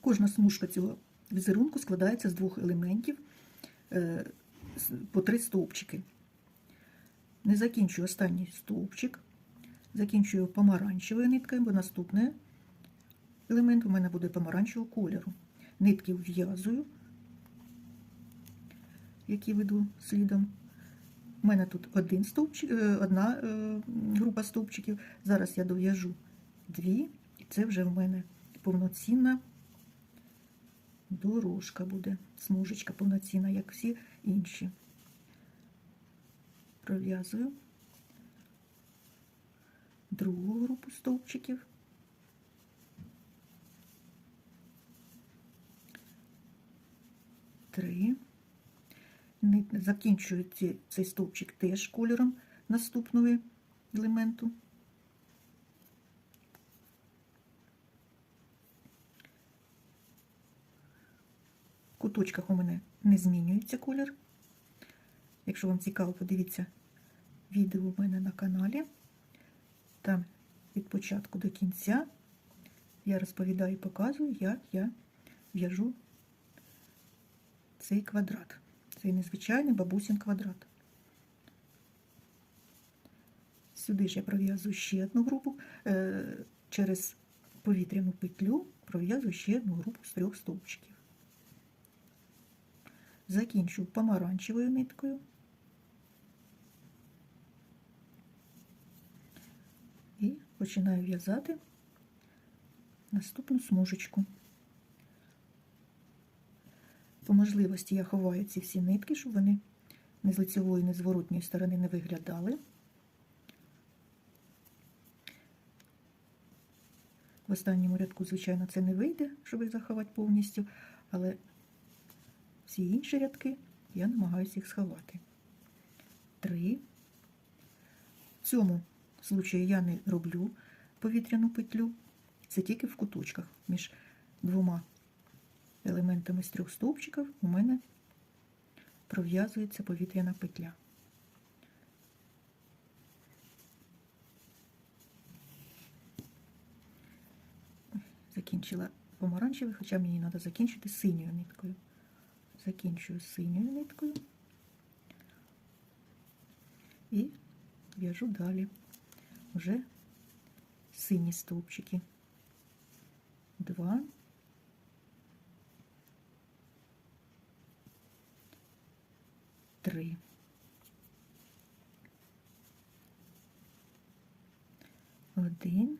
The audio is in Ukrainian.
Кожна смужка цього візерунку складається з двох елементів е, по три стовпчики. Не закінчую останній стовпчик, закінчую помаранчевою ниткою, бо наступний елемент у мене буде помаранчевого кольору. Нитки вв'язую, які веду слідом. У мене тут один стовпчик, е, одна е, група стовпчиків. Зараз я дов'яжу дві, і це вже в мене повноцінна дорожка буде, смужечка повноцінна, як всі інші. Пров'язую другу групу стовпчиків. Три. Закінчую цей стовпчик теж кольором наступного елементу. Куточках у мене не змінюється колір. Якщо вам цікаво, подивіться відео у мене на каналі. Там від початку до кінця я розповідаю і показую, як я в'яжу цей квадрат. Цей незвичайний бабусин квадрат. Сюди ж я пров'язую ще одну групу. Е, через повітряну петлю пров'язую ще одну групу з трьох стовпчиків. Закінчую помаранчевою ниткою. І починаю в'язати наступну смужечку. По можливості я ховаю ці всі нитки, щоб вони не з лицевої, не з зворотньої сторони не виглядали. В останньому рядку, звичайно, це не вийде, щоб їх заховати повністю, але всі інші рядки я намагаюся їх сховати. Три. В цьому случаї я не роблю повітряну петлю, це тільки в куточках між двома елементами з трьох стовпчиків у мене пров'язується повітряна петля. Закінчила помаранчевий, хоча мені треба закінчити синьою ниткою. Закінчую синьою ниткою і в'яжу далі вже сині стовпчики. Два. Три. Один.